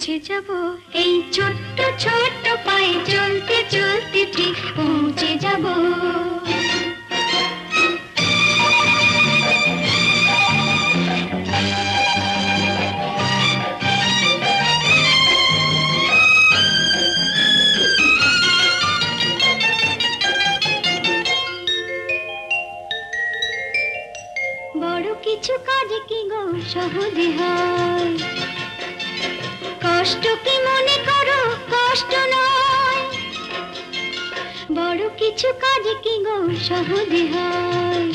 পৌঁছে যাব। এই ছোট্ট ছোট্ট পায়ে চলতে চলতে ঠিক পৌঁছে যাব। বড় কিছু কাজ কি গো সহজে হয়? কষ্ট কি মনে করো? কষ্ট নয়। বড় কিছু কাজ কি গো? সহজে হয়।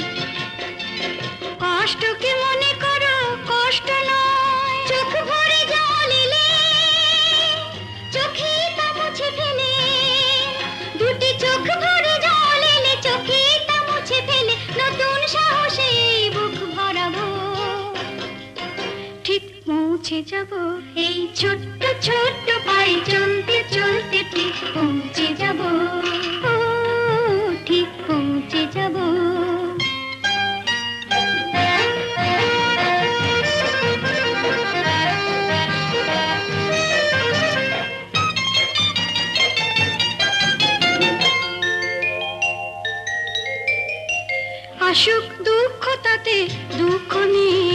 কষ্ট কি মনে করো? কষ্ট নয়। চোখ ভরে জল এলে, চোখে তা মুছে ফেলে দুটি চোখ ঠিক পৌঁছে যাব। এই ছোট্ট ছোট্ট পায়ে চলতে চলতে ঠিক পৌঁছে যাব? ঠিক পৌঁছে যাব। আসুক দুঃখ তাতে দুঃখ নেই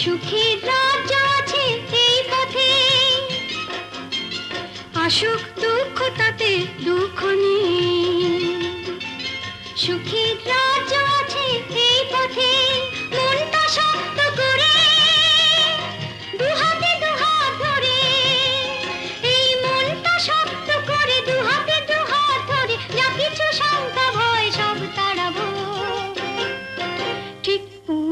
সুখের রাজ্য আছে এই পথে। আসুক দুঃখ তাতে দুঃখ নেই সুখের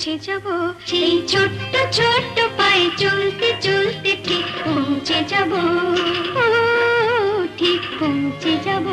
পৌঁছে যাব সেই ছোট্ট ছোট্ট পায়ে চলতে চলতে ঠিক পৌঁছে যাব। ঠিক পৌঁছে যাব।